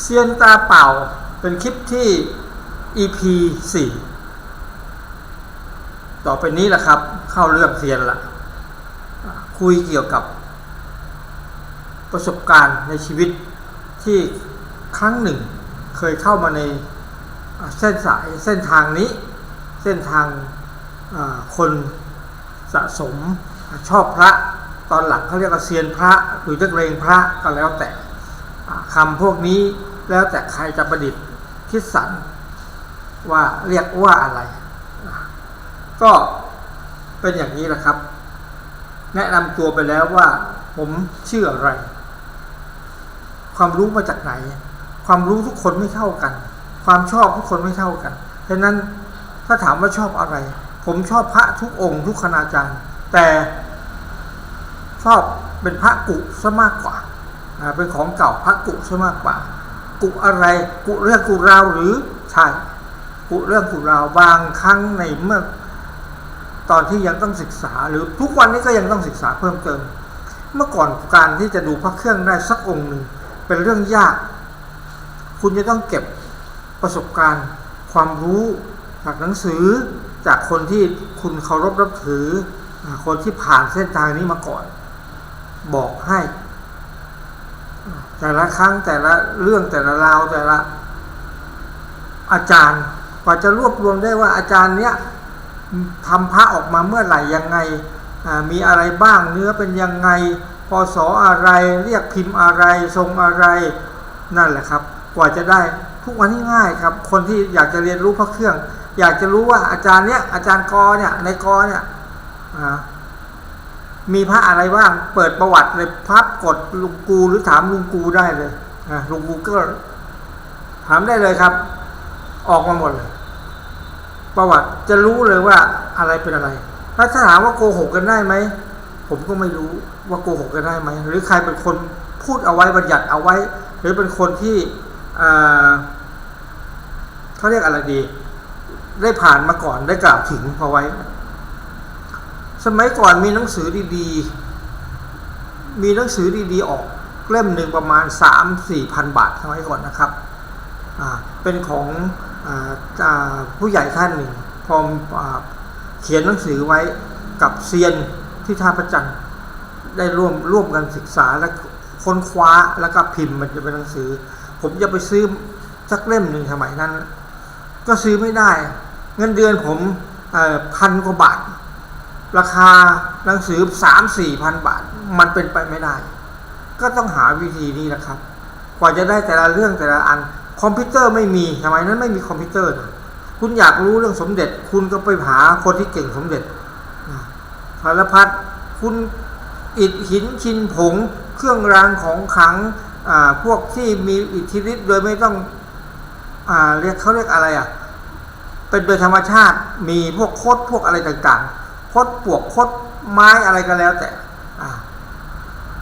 เซียนตาเป่าเป็นคลิปที่ EP 4ต่อไปนี้แหละครับ เข้าเรื่องเซียนละคุยเกี่ยวกับ ประสบการณ์ในชีวิตที่ครั้งหนึ่ง เคยเข้ามาในเส้นสายเส้นทางนี้ เส้นทางคนสะสมชอบพระตอนหลังเขาเรียกว่าเซียนพระหรือนักเลงพระก็แล้วแต่ คำพวกนี้แล้วแต่ใครจะประดิษฐ์คิดสรรว่าเรียกว่าอะไร ก็เป็นอย่างนี้แหละครับ แนะนำตัวไปแล้วว่า ผมชื่ออะไร ความรู้มาจากไหน ความรู้ทุกคนไม่เท่ากัน ความชอบทุกคนไม่เท่ากันฉะนั้นถ้าถามว่าชอบอะไร ผมชอบพระทุกองค์ทุกคณาจารย์ แต่ชอบเป็นพระกุซะมากกว่า เป็นของเก่าพระกุซะมากกว่า กุอะไรกุเรื่องกุราวหรือใช่กุเรื่องกุราวบางครั้งในเมื่อตอนที่ยังต้องศึกษา หรือทุกวันนี้ก็ยังต้องศึกษาเพิ่มเติม เมื่อก่อนการที่จะดูพระเครื่องได้สักองค์หนึ่งเป็นเรื่องยาก คุณจะต้องเก็บประสบการณ์ความรู้จากหนังสือจากคนที่คุณเคารพรับถือ คนที่ผ่านเส้นทางนี้มาก่อน บอกให้ แต่ละครั้งแต่ละเรื่องแต่ละราวแต่ละอาจารย์กว่าจะรวบรวมได้ว่าอาจารย์เนี้ยทำพระออกมาเมื่อไหร่ยังไงมีอะไรบ้างเนื้อเป็นยังไงพศออะไรเรียกพิมพ์อะไรทรงอะไรนั่นแหละครับ กว่าจะได้ทุกวันนี้ง่ายครับ คนที่อยากจะเรียนรู้พระเครื่อง อยากจะรู้ว่าอาจารย์เนี้ยอาจารย์กอเนี่ยในกอเนี่ยอ่า มีพระอะไรบ้างเปิดประวัติเลยพับกดลุงกูหรือถามลุงกูได้เลยอ่าลุงกูก็ถามได้เลยครับ ออกมาหมดเลย ประวัติจะรู้เลยว่าอะไรเป็นอะไรแล้วถ้าถามว่าโกหกกันได้ไหมผมก็ไม่รู้ว่าโกหกกันได้ไหมหรือใครเป็นคนพูดเอาไว้บัญญัติเอาไว้ หรือเป็นคนที่อ่าเขาเรียกอะไรดี ได้ผ่านมาก่อนได้กล่าวถึงเอาไว้ สมัยก่อนมีหนังสือดีๆ มีหนังสือดีๆ ออกเล่มหนึ่งประมาณสามสี่พันบาทสมัยก่อนนะครับ เป็นของออผู้ใหญ่ท่านหนึ่งพออเขียนหนังสือไว้กับเซียนที่ท่าประจันได้ร่วมร่วมกันศึกษาและค้นคว้าแล้วก็พิมพ์มันจะเป็นหนังสือ ผมจะไปซื้อสักเล่มหนึ่งสมัยนั้น ก็ซื้อไม่ได้ เงินเดือนผมพันกว่าบาท ราคาหนังสือสามสี่พันบาท มันเป็นไปไม่ได้ ก็ต้องหาวิธีนี้แหละครับ กว่าจะได้แต่ละเรื่องแต่ละอัน คอมพิวเตอร์ไม่มีสมัยนั้นไม่มีคอมพิวเตอร์นะคุณอยากรู้เรื่องสมเด็จ คุณก็ไปหาคนที่เก่งสมเด็จสารพัดคุณอิฐหินชินผง เครื่องรางของขังอ่าพวกที่มีอิทธิฤทธิ์โดยไม่ต้องอ่าเรียกเขาเรียกอะไรอะ เป็นโดยธรรมชาติมีพวกโคดพวกอะไรต่างๆ คดปวกโคดไม้อะไรก็แล้วแต่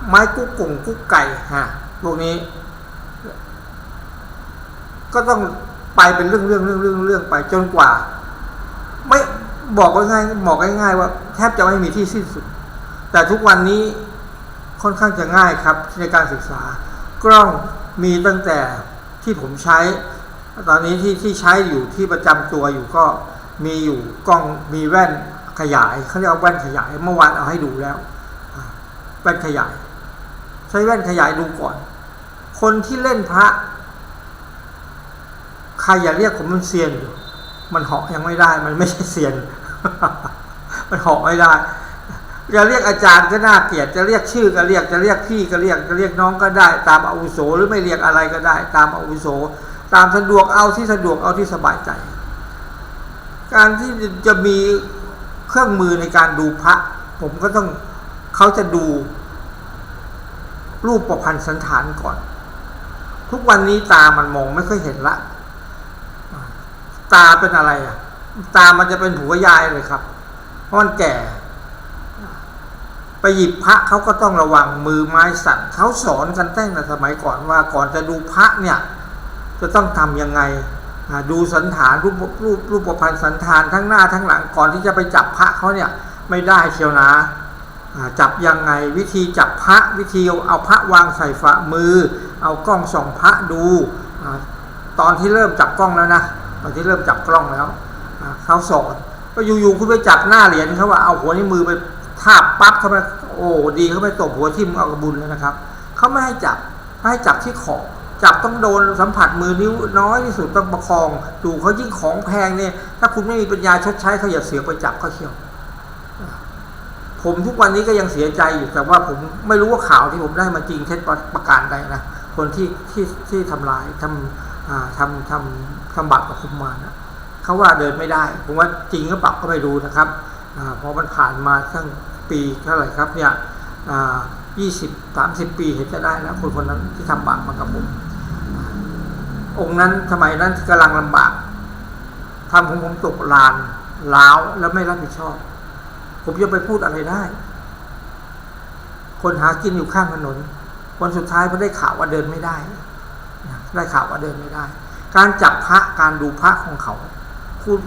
ไม้กุ๊กกุ่งกุ๊กไก่ฮะพวกนี้ ก็ต้องไปเป็นเรื่องเรื่องเรื่องเรื่องเรื่องไปจนกว่า ไม่บอกง่ายบอกง่ายๆว่าแทบจะไม่มีที่สิ้นสุด แต่ทุกวันนี้ค่อนข้างจะง่ายครับในการศึกษา กล้องมีตั้งแต่ที่ผมใช้ ตอนนี้ที่ที่ใช้อยู่ที่ประจำตัวอยู่ก็มีอยู่กล้องมีแว่น ขยายเขาเรียกว่าแว่นขยาย เมื่อวานเอาให้ดูแล้วแว่นขยาย ใช้แว่นขยายดูก่อน คนที่เล่นพระใครอย่าเรียกผมมันเซียนอยู่มันเหาะยังไม่ได้ มันไม่ใช่เซียน มันเหาะไม่ได้จะเรียกอาจารย์ก็น่าเกลียดจะเรียกชื่อก็เรียกจะเรียกพี่ก็เรียกจะเรียกน้องก็ได้ ตามอาวุโสหรือไม่เรียกอะไรก็ได้ ตามอาวุโส ตามสะดวกเอาที่สะดวกเอาที่สบายใจ การที่จะมี เครื่องมือในการดูพระ ผมก็ต้องเขาจะดูรูปประพันธ์สันฐานก่อน ทุกวันนี้ตามันมองไม่ค่อยเห็นละ ตาเป็นอะไรอะ ตามันจะเป็นผัวยายเลยครับเพราะมันแก่ ไปหยิบพระเขาก็ต้องระวังมือไม้สั่นเขาสอนกันตั้งแต่สมัยก่อนว่าก่อนจะดูพระเนี่ย จะต้องทำยังไง ดูสันฐานรูปรูปรูปประพันธ์สันฐานทั้งหน้าทั้งหลังก่อนที่จะไปจับพระเขาเนี่ยไม่ได้เชียวนะจับยังไงวิธีจับพระวิธีเอาพระวางใส่ฝ่ามือ เอากล้องส่องพระดูตอนที่เริ่มจับกล้องแล้วนะตอนที่เริ่มจับกล้องแล้วเขาสอนก็อยู่ๆคุณไปจับหน้าเหรียญเขาว่าเอาหัวนิ้วมือไปทาบปั๊บเข้าไปโอ้ดีเข้าไปตบหัวทิ่มเอากระบุญเลยนะครับเขาไม่ให้จับไม่ให้จับที่ขอบ จับต้องโดนสัมผัสมือนิ้วน้อยที่สุดต้องประคองดูเขายิ่งของแพงเนี่ย ถ้าคุณไม่มีปัญญาชดใช้เขาอย่าเสียไปจับเขาเชียวผมทุกวันนี้ก็ยังเสียใจอยู่แต่ว่าผมไม่รู้ว่าข่าวที่ผมได้มาจริงเท็จประประการใดนะคนที่ที่ที่ทำลายทำทำทำทำบาปกับคุมมานะเขาว่าเดินไม่ได้ ผมว่าจริงหรือเปล่าก็ไม่รู้นะครับเพราะมันผ่านมาตั้งปีเท่าไหร่ครับเนี่ยยี่สิบสามสิบปีเห็นจะได้แล้วคนคนนั้นที่ทำบาปมากับผม องค์นั้นสมัยนั้นกำลังลำบากทำของผมตกลานล้าวแล้วไม่รับผิดชอบ ผมจะไปพูดอะไรได้ คนหากินอยู่ข้างถนนวันสุดท้ายพอได้ข่าวว่าเดินไม่ได้ได้ข่าวว่าเดินไม่ได้ การจับพระการดูพระของเขาคุณ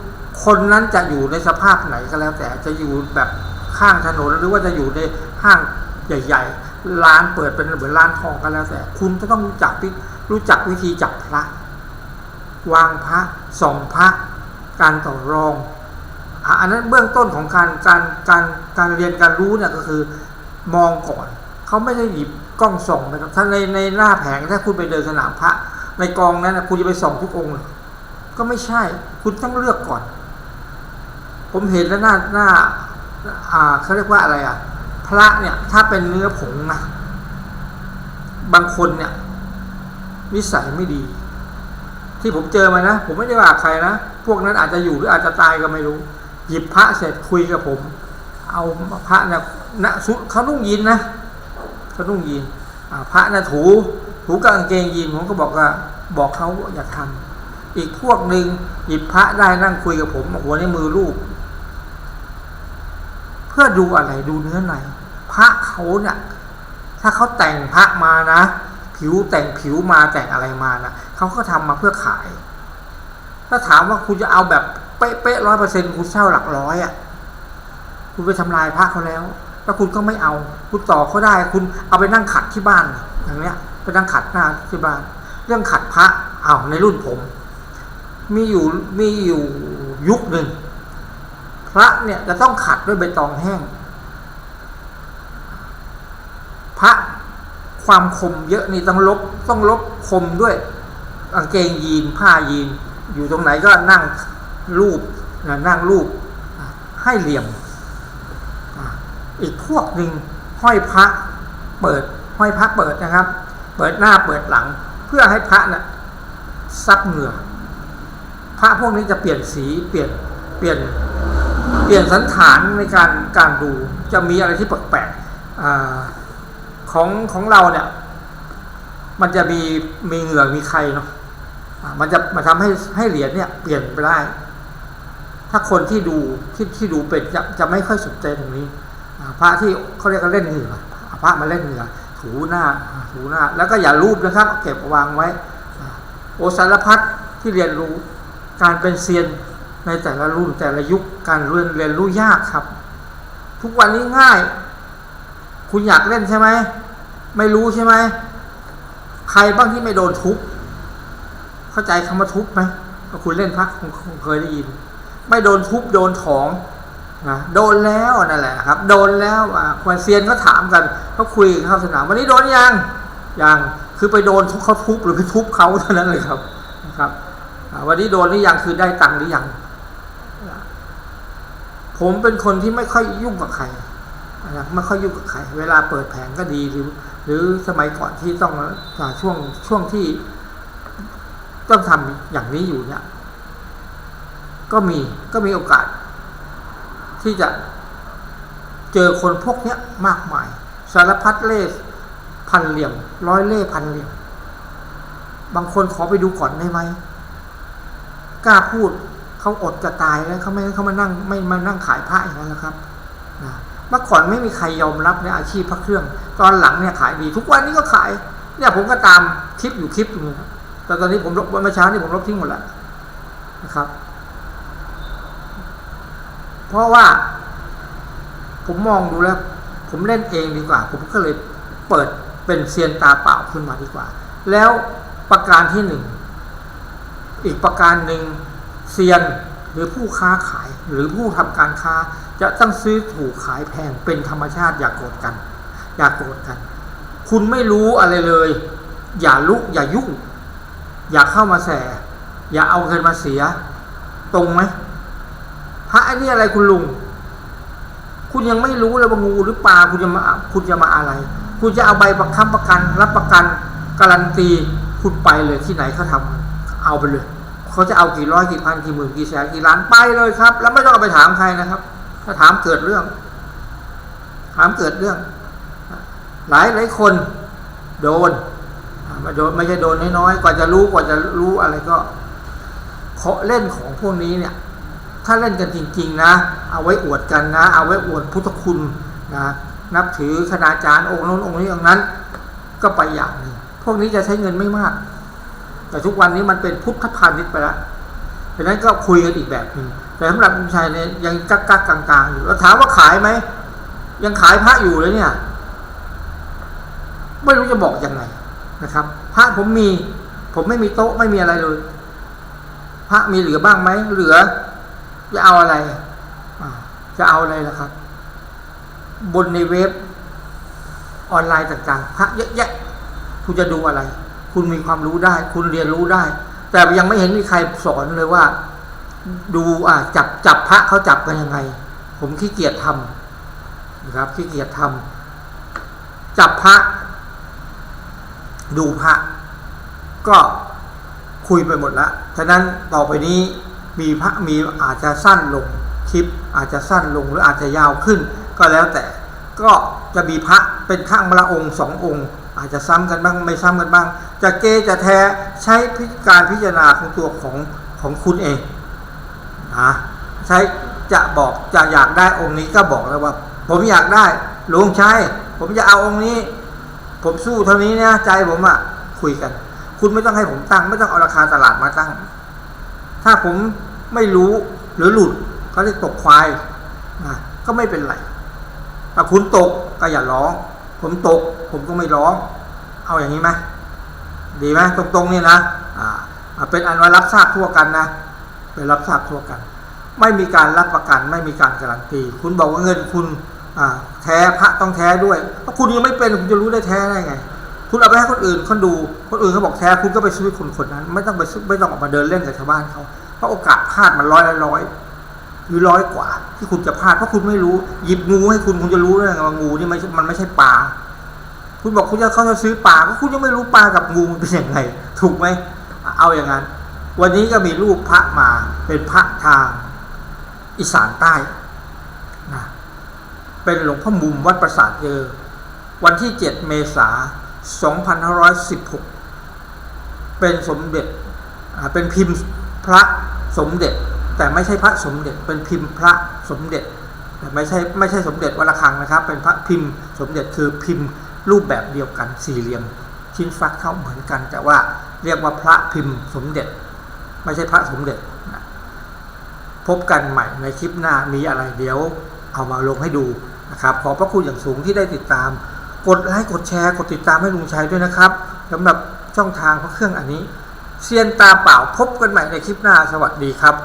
คนนั้นจะอยู่ในสภาพไหนก็แล้ว แต่จะอยู่แบบข้างถนนหรือว่าจะอยู่ในห้างใหญ่ ๆ ร้านเปิดเป็นเหมือนร้านทองก็แล้วแต่ คุณจะต้องรู้จักวิ รู้จักวิธีจับพระ วางพระส่องพระ การต่อรอง อันนั้นเบื้องต้นของการการการการเรียนการรู้เนี่ยก็คือมองก่อน เขาไม่ได้หยิบกล้องส่องนะครับถ้าในในหน้าแผงถ้าคุณไปเดินสนามพระ ในกองนั้นนะคุณจะไปส่องทุกองค์เลยก็ไม่ใช่คุณต้องเลือกก่อน ผมเห็นแล้วหน้าหน้าอ่าเขาเรียกว่าอะไรอะ พระเนี่ยถ้าเป็นเนื้อผงนะบางคนเนี่ย นิสัยไม่ดี ที่ผมเจอมานะ ผมไม่ได้ว่าใครนะ พวกนั้นอาจจะอยู่หรืออาจจะตายก็ไม่รู้ หยิบพระเสร็จคุยกับผม เอาพระเนี่ยนะสุเขานุ่งยีนนะเขานุ่งยีนพระนะถูถูกางเกงยีนผมก็บอกว่าบอกเขาอย่าทำอีกพวกหนึ่งหยิบพระได้นั่งคุยกับผมหัวในมือลูก เพื่อดูอะไรดูเนื้อในพระเขาเนี่ยถ้าเขาแต่งพระมานะ ผิวแต่งผิวมาแต่งอะไรมานะเขาก็ทำมาเพื่อขาย ถ้าถามว่าคุณจะเอาแบบเป๊ะๆร้อยเปอร์เซ็นต์คุณเช่าหลักร้อยอะ่ะ คุณไปทำลายพระเขาแล้วแล้วคุณก็ไม่เอา คุณต่อเขาได้ คุณเอาไปนั่งขัดที่บ้าน อย่างเนี้ยไปนั่งขัดหน้าที่บ้าน เรื่องขัดพระอ้าวในรุ่นผม มีอยู่มีอยู่ยุคหนึ่งพระเนี่ยจะต้องขัดด้วยใบตองแห้ง พระ ความคมเยอะนี่ต้องลบต้องลบคมด้วยกางเกงยีนผ้ายีน อยู่ตรงไหนก็นั่งรูปนะนั่งรูปให้เหลี่ยม อีกพวกหนึ่งห้อยพระเปิดห้อยพระเปิดนะครับ เปิดหน้าเปิดหลัง เพื่อให้พระนะ่ะซับเหงื่อพระพวกนี้จะเปลี่ยนสีเปลี่ยนเปลี่ยนเปลี่ยนสันฐานในการการดูจะมีอะไรที่แปลกๆอ่า ของของเราเนี่ย มันจะมีมีเหงื่อมีใครเนาะมันจะมาทำให้ให้เหรียญเนี่ย เปลี่ยนไปได้ ถ้าคนที่ดูที่ที่ดูเป็นจะจะไม่ค่อยสนใจตรงนี้พระที่เขาเรียกกันเล่นเหงื่อพระมาเล่นเหงื่อถูหน้าถูหน้า แล้วก็อย่ารูปนะครับ เก็บวางไว้ โอสารพัดที่เรียนรู้การเป็นเซียนในแต่ละรุ่นแต่ละยุคการเรียนเรียนรู้ยากครับ ทุกวันนี้ง่าย คุณอยากเล่นใช่ไหม ไม่รู้ใช่ไหมใครบ้างที่ไม่โดนทุบเข้าใจคำว่าทุบไหมก็คุณเล่นพักคงเคยได้ยิน ไม่โดนทุบโดนถองนะโดนแล้วนั่นแหละครับ โดนแล้วอะควรเซียนก็ถามกันเขาคุยกันเข้าสนามวันนี้โดนยังยังคือไปโดนเขาทุบหรือไปทุบเขาเท่านั้นเลยครับนะครับวันนี้โดนหรือยังคือได้ตังค์หรือยังผมเป็นคนที่ไม่ค่อยยุ่งกับใครนะไม่ค่อยยุ่งกับใคร เวลาเปิดแผงก็ดีหรือ หรือสมัยก่อนที่ต้องอาช่วงช่วงที่ต้องทำอย่างนี้อยู่เนี่ย ก็มีก็มีโอกาส ที่จะเจอคนพวกเนี้ยมากมาย สารพัดเล่พันเหลี่ยม ร้อยเล่พันเหลี่ยม บางคนขอไปดูก่อนได้ไหมกล้าพูดเขาอดจะตายแล้วเขาไม่เขามานั่งไม่มานั่งขายผ้าอย่างนั้นแล้วครับนะ เมื่อก่อนไม่มีใครยอมรับในอาชีพพระเครื่อง ตอนหลังเนี่ยขายดีทุกวันนี้ก็ขาย เนี่ยผมก็ตามคลิปอยู่คลิปหนึงแต่ตอนนี้ผมลบวันเมื่อเช้านี่ผมลบทิ้งหมดแล้วนะครับ เพราะว่า ผมมองดูแล้ว ผมเล่นเองดีกว่า ผมก็เลยเปิดเป็นเซียนตาเปล่าขึ้นมาดีกว่า แล้วประการที่หนึ่งอีกประการหนึ่งเซียนหรือผู้ค้าขายหรือผู้ทำการค้า จะต้องซื้อถูกขายแพงเป็นธรรมชาติอย่ากโกรธกัน อย่ากโกรธกัน คุณไม่รู้อะไรเลย อย่าลุกอย่ายุ่ง อย่าเข้ามาแส อย่าเอาเงินมาเสีย ตรงไหมพระไอ้นี่อะไรคุณลุง คุณยังไม่รู้เลยว่างูหรือปลาคุณจะมาคุณจะมาอะไร คุณจะเอาใบประคับประกัน รับประกัน การันตีคุณไปเลยที่ไหนเขาทำเอาไปเลยเขาจะเอากี่ร้อยกี่พันกี่หมื่นกี่แสนกี่ล้านไปเลยครับ แล้วไม่ต้องเอาไปถามใครนะครับ ถ้าถามเกิดเรื่อง ถามเกิดเรื่อง หลายหลายคน โดนไม่โดนไม่ใช่โดนน้อยๆกว่าจะรู้กว่าจะรู้อะไรก็เขาะเล่นของพวกนี้เนี่ย ถ้าเล่นกันจริง ๆ นะ เอาไว้อวดกันนะ เอาไว้อวดพุทธคุณนะนับถือคณาจารย์องค์โน้นองค์นี้องค์นั้น ก็ไปอย่างนึงพวกนี้จะใช้เงินไม่มาก แต่ทุกวันนี้มันเป็นพุทธพาณิชย์ไปแล้ว ดังนั้นก็คุยกันอีกแบบหนึ่งแต่สำหรับคุณชัยเนี่ยยังกักกักกลางๆอยู่แล้วถามว่าขายไหมยังขายพระอยู่เลยเนี่ย ไม่รู้จะบอกยังไงนะครับพระผมมี ผมไม่มีโต๊ะไม่มีอะไรเลยพระมีเหลือบ้างไหมเหลือ จะเอาอะไรจะเอาอะไรล่ะครับ บนในเว็บออนไลน์ต่างๆพระเยอะแยะคุณจะดูอะไร คุณมีความรู้ได้ คุณเรียนรู้ได้ แต่ยังไม่เห็นมีใครสอนเลยว่า ดูอ่าจับจับพระเขาจับกันยังไง ผมขี้เกียจทำนะครับขี้เกียจทำจับพระ ดูพระ ก็คุยไปหมดแล้วฉะนั้นต่อไปนี้มีพระมีอาจจะสั้นลงคลิปอาจจะสั้นลงหรืออาจจะยาวขึ้น ก็แล้วแต่ก็จะมีพระเป็นข้างมละองค์สององค์ อาจจะซ้ำกันบ้างไม่ซ้ำกันบ้าง จะเกจะแท้ใช้พิการพิจารณาของตัวของของคุณเองนะใช้จะบอกจะอยากได้องค์นี้ก็บอกแล้วว่า ผมอยากได้ลุงใช้ผมจะเอาองค์นี้ ผมสู้เท่านี้นะใจผมอะคุยกัน คุณไม่ต้องให้ผมตั้ง ไม่ต้องเอาราคาตลาดมาตั้ง ถ้าผมไม่รู้หรือหลุดเขาเรียกตกควายนะก็ไม่เป็นไรถ้าคุณตกก็อย่าร้อง ผมตก ผมก็ไม่ร้อง เอาอย่างนี้ไหมดีไหมตรงๆนี่นะอ่าเป็นอันว่ารับทราบทั่วกันนะเป็นรับทราบทั่วกัน ไม่มีการรับประกัน ไม่มีการการันตี คุณบอกว่าเงินคุณอ่าแท้พระต้องแท้ด้วยถ้าคุณยังไม่เป็นคุณจะรู้ได้แท้ได้ไง คุณเอาไปให้คนอื่นเขาดูคนอื่นเขาบอกแท้คุณก็ไปซื้อคนคนนั้น ไม่ต้องไปซื้อไม่ต้องออกมาเดินเล่นกับชาวบ้านเขาเพราะโอกาสพลาดมันร้อยละร้อยหรือร้อยกว่า ที่คุณจะพลาดเพราะคุณไม่รู้หยิบงูให้คุณคุณจะรู้ได้ไงว่างูนี่ไม่มันไม่ใช่ปลา คุณบอกคุณจะเขาจะซื้อปลาก็คุณยังไม่รู้ปลากับงูมันเป็นยังไง ถูกไหมเอาอย่างนั้น วันนี้ก็มีรูปพระมาเป็นพระทางอีสานใต้นะเป็นหลวงพ่อมุมวัดประสาทเยอวันที่ 7 เมษายน2516 เป็นสมเด็จเป็นพิมพ์พระสมเด็จ แต่ไม่ใช่พระสมเด็จ เป็นพิมพ์พระสมเด็จ แต่ไม่ใช่ไม่ใช่สมเด็จวัดระฆังนะครับ เป็นพระพิมพ์สมเด็จคือพิมพ์ รูปแบบเดียวกันสี่เหลี่ยมชิ้นฟักเท่าเหมือนกัน แต่ว่าเรียกว่าพระพิมพ์สมเด็จ ไม่ใช่พระสมเด็จนะพบกันใหม่ในคลิปหน้ามีอะไรเดี๋ยวเอามาลงให้ดูนะครับขอบพระคุณอย่างสูงที่ได้ติดตาม กดไลค์กดแชร์ กดติดตามให้ลุงชัยด้วยนะครับสำหรับช่องทางพระเครื่องอันนี้เซียนตาเปล่าพบกันใหม่ในคลิปหน้าสวัสดีครับ